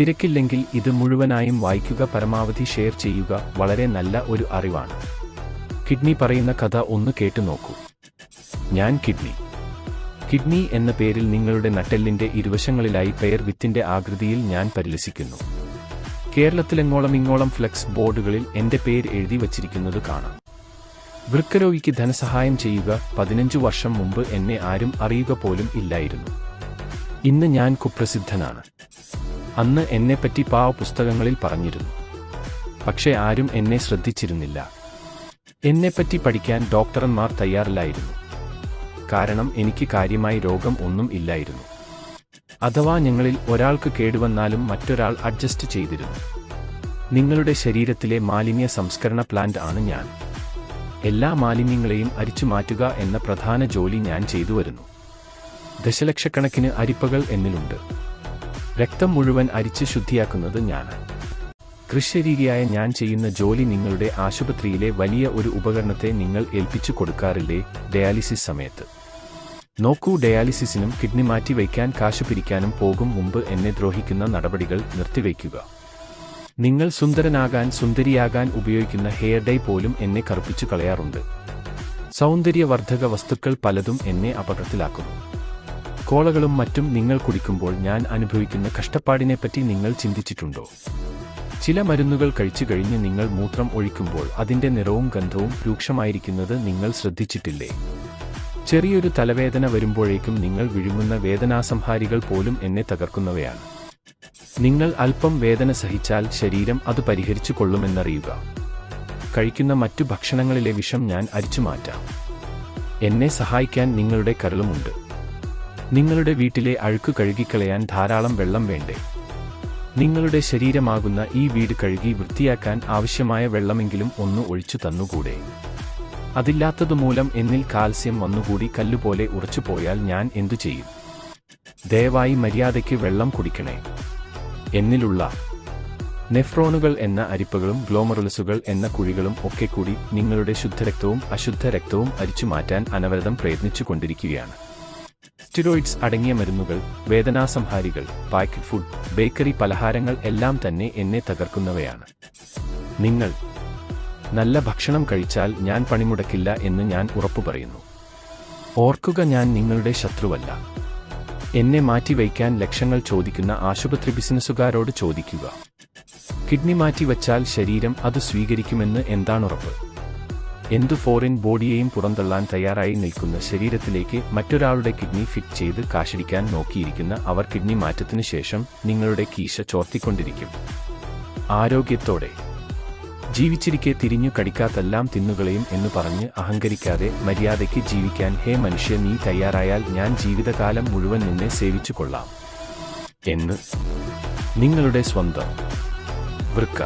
തിരക്കില്ലെങ്കിൽ ഇത് മുഴുവനായും വായിക്കുക പരമാവധി ഷെയർ ചെയ്യുക വളരെ നല്ല ഒരു അറിവാണ്. കിഡ്നി പറയുന്ന കഥ ഒന്ന് കേട്ടു നോക്കൂ. ഞാൻ കിഡ്നി. കിഡ്നി എന്ന പേരിൽ നിങ്ങളുടെ നട്ടെല്ലിന്റെ ഇരുവശങ്ങളിലായി പെയർ വിത്തിന്റെ ആകൃതിയിൽ ഞാൻ പരിലസിക്കുന്നു. കേരളത്തിലെങ്ങോളം ഇങ്ങോളം ഫ്ലെക്സ് ബോർഡുകളിൽ എന്റെ പേര് എഴുതി വച്ചിരിക്കുന്നത് കാണാം. വൃക്കരോഗിക്ക് ധനസഹായം ചെയ്യുക പതിനഞ്ചു വർഷം മുമ്പ് എന്നെ ആരും അറിയുക പോലും ഇല്ലായിരുന്നു. ഇന്ന് ഞാൻ കുപ്രസിദ്ധനാണ്. അന്ന് എന്നെപ്പറ്റി പാവ പുസ്തകങ്ങളിൽ പറഞ്ഞിരുന്നു. പക്ഷേ ആരും എന്നെ ശ്രദ്ധിച്ചിരുന്നില്ല. എന്നെപ്പറ്റി പഠിക്കാൻ ഡോക്ടർമാർ തയ്യാറില്ലായിരുന്നു. കാരണം എനിക്ക് കാര്യമായി രോഗം ഒന്നും ഇല്ലായിരുന്നു. അഥവാ ഞങ്ങളിൽ ഒരാൾക്ക് കേടുവന്നാലും മറ്റൊരാൾ അഡ്ജസ്റ്റ് ചെയ്തിരുന്നു. നിങ്ങളുടെ ശരീരത്തിലെ മാലിന്യ സംസ്കരണ പ്ലാന്റ് ആണ് ഞാൻ. എല്ലാ മാലിന്യങ്ങളെയും അരിച്ചു മാറ്റുക എന്ന പ്രധാന ജോലി ഞാൻ ചെയ്തു വരുന്നു ദശലക്ഷക്കണക്കിന് അരിപ്പകൾ എന്നിലുണ്ട്. രക്തം മുഴുവൻ അരിച്ച് ശുദ്ധിയാക്കുന്നത് ഞാൻ കൃഷ്യരീതിയായ ഞാൻ ചെയ്യുന്ന ജോലി നിങ്ങളുടെ ആശുപത്രിയിലെ വലിയ ഒരു ഉപകരണത്തെ നിങ്ങൾ ഏൽപ്പിച്ചു കൊടുക്കാറില്ലേ? ഡയാലിസിസ് സമയത്ത്. നോക്കൂ ഡയാലിസിസിനും കിഡ്നി മാറ്റി വയ്ക്കാൻ കാശ് പിരിക്കാനും പോകും മുമ്പ് എന്നെ ദ്രോഹിക്കുന്ന നടപടികൾ നിർത്തിവയ്ക്കുക. നിങ്ങൾ സുന്ദരനാകാൻ സുന്ദരിയാകാൻ ഉപയോഗിക്കുന്ന ഹെയർ ഡൈ പോലും എന്നെ കറുപ്പിച്ചു കളയാറുണ്ട്. സൗന്ദര്യവർദ്ധക വസ്തുക്കൾ പലതും എന്നെ അപകടത്തിലാക്കുന്നു. കോളകളും മറ്റും നിങ്ങൾ കുടിക്കുമ്പോൾ ഞാൻ അനുഭവിക്കുന്ന കഷ്ടപ്പാടിനെപ്പറ്റി നിങ്ങൾ ചിന്തിച്ചിട്ടുണ്ടോ? ചില മരുന്നുകൾ കഴിച്ചു കഴിഞ്ഞ് നിങ്ങൾ മൂത്രം ഒഴിക്കുമ്പോൾ അതിന്റെ നിറവും ഗന്ധവും രൂക്ഷമായിരിക്കുന്നത് നിങ്ങൾ ശ്രദ്ധിച്ചിട്ടില്ലേ? ചെറിയൊരു തലവേദന വരുമ്പോഴേക്കും നിങ്ങൾ വിഴുങ്ങുന്ന വേദനാസംഹാരികൾ പോലും എന്നെ തകർക്കുന്നവയാണ്. നിങ്ങൾ അല്പം വേദന സഹിച്ചാൽ ശരീരം അത് പരിഹരിച്ചു കൊള്ളുമെന്നറിയുക. കഴിക്കുന്ന മറ്റു ഭക്ഷണങ്ങളിലെ വിഷം ഞാൻ അരിച്ചു മാറ്റാം. എന്നെ സഹായിക്കാൻ നിങ്ങളുടെ കരളുമുണ്ട്. നിങ്ങളുടെ വീട്ടിലെ അഴുക്ക് കഴുകിക്കളയാൻ ധാരാളം വെള്ളം വേണ്ടേ? നിങ്ങളുടെ ശരീരമാകുന്ന ഈ വീട് കഴുകി വൃത്തിയാക്കാൻ ആവശ്യമായ വെള്ളമെങ്കിലും ഒന്ന് ഒഴിച്ചു തന്നുകൂടെ? അതില്ലാത്തതുമൂലം എന്നിൽ കാൽസ്യം വന്നുകൂടി കല്ലുപോലെ ഉറച്ചുപോയാൽ ഞാൻ എന്തു ചെയ്യും? ദയവായി മര്യാദയ്ക്ക് വെള്ളം കുടിക്കണേ. എന്നിലുള്ള നെഫ്രോണുകൾ എന്ന അരിപ്പകളും ഗ്ലോമറുലസുകൾ എന്ന കുഴികളും ഒക്കെ കൂടി നിങ്ങളുടെ ശുദ്ധരക്തവും അശുദ്ധരക്തവും അരിച്ചു മാറ്റാൻ അനവരതം പ്രയത്നിച്ചു കൊണ്ടിരിക്കുകയാണ്. സ്റ്റിറോയിഡ്സ് അടങ്ങിയ മരുന്നുകൾ വേദനാസംഹാരികൾ പാക്കറ്റ് ഫുഡ് ബേക്കറി പലഹാരങ്ങൾ എല്ലാം തന്നെ എന്നെ തകർക്കുന്നവയാണ്. നിങ്ങൾ നല്ല ഭക്ഷണം കഴിച്ചാൽ ഞാൻ പണിമുടക്കില്ല എന്ന് ഞാൻ ഉറപ്പു പറയുന്നു. ഓർക്കുക ഞാൻ നിങ്ങളുടെ ശത്രുവല്ല. എന്നെ മാറ്റിവയ്ക്കാൻ ലക്ഷങ്ങൾ ചോദിക്കുന്ന ആശുപത്രി ബിസിനസ്സുകാരോട് ചോദിക്കുക. കിഡ്നി മാറ്റിവച്ചാൽ ശരീരം അത് സ്വീകരിക്കുമെന്ന് എന്താണുറപ്പ് എന്തു ഫോറിൻ ബോഡിയെയും പുറന്തള്ളാൻ തയ്യാറായി നിൽക്കുന്ന ശരീരത്തിലേക്ക് മറ്റൊരാളുടെ കിഡ്നി ഫിറ്റ് ചെയ്ത് കാശടിക്കാൻ നോക്കിയിരിക്കുന്ന അവർ കിഡ്നി മാറ്റത്തിനു ശേഷം നിങ്ങളുടെ കീശ ചോർത്തിക്കൊണ്ടിരിക്കും. ആരോഗ്യത്തോടെ. ജീവിച്ചിരിക്കെ തിരിഞ്ഞു കടിക്കാത്തെല്ലാം തിന്നുകളയും എന്ന് പറഞ്ഞ് അഹങ്കരിക്കാതെ മര്യാദയ്ക്ക് ജീവിക്കാൻ ഹേ മനുഷ്യ നീ തയ്യാറായാൽ ഞാൻ ജീവിതകാലം മുഴുവൻ നിന്നെ സേവിച്ചു കൊള്ളാം എന്ന്. നിങ്ങളുടെ സ്വന്തം. വൃക്ക.